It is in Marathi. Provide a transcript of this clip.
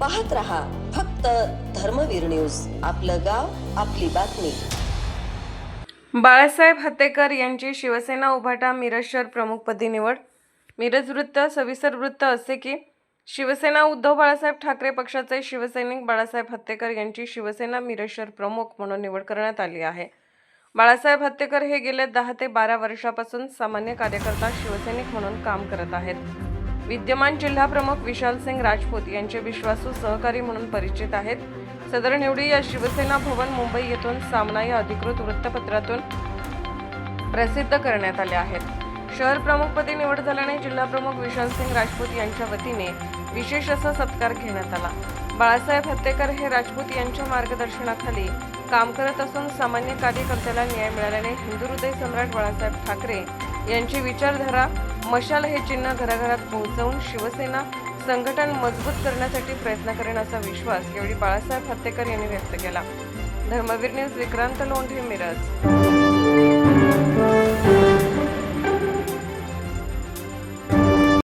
पाहत रहा फक्त धर्मवीर न्यूज. आपलं गाव आपली बातमी. बाळासाहेब हत्तेकर यांची शिवसेना उभाटा मिरज शहर प्रमुखपदी निवड. मिरज वृत्त सविस्तर वृत्त असे की शिवसेना उद्धव बाळासाहेब ठाकरे पक्षाचे शिवसैनिक बाळासाहेब हत्तेकर यांची शिवसेना मिरज शहर प्रमुख म्हणून निवड करण्यात आली आहे. बाळासाहेब हत्तेकर हे गेल्या दहा ते बारा वर्षापासून सामान्य कार्यकर्ता शिवसैनिक म्हणून काम करत आहेत. विद्यमान जिल्हा प्रमुख विशाल सिंग राजपूत यांचे विश्वासू सहकारी म्हणून परिचित आहेत. सदर निवडी या शिवसेना भवन मुंबई येथून सामना या अधिकृत वृत्तपत्रातून प्रसिद्ध करण्यात आले आहेत. शहर प्रमुखपदी निवड झाल्याने जिल्हा प्रमुख विशाल सिंग राजपूत यांच्या वतीने विशेष असा सत्कार घेण्यात आला. बाळासाहेब हत्तेकर हे राजपूत यांच्या मार्गदर्शनाखाली काम करत असून सामान्य कार्यकर्त्याला न्याय मिळाल्याने हिंदू हृदय सम्राट बाळासाहेब ठाकरे यांची विचारधारा मशाल हे चिन्ह घराघरात पोहोचवून शिवसेना संघटन मजबूत करण्यासाठी प्रयत्न करेन असा विश्वास यावेळी बाळासाहेब हत्तेकर यांनी व्यक्त केला. धर्मवीर न्यूज विक्रांत लोंढे मिरज.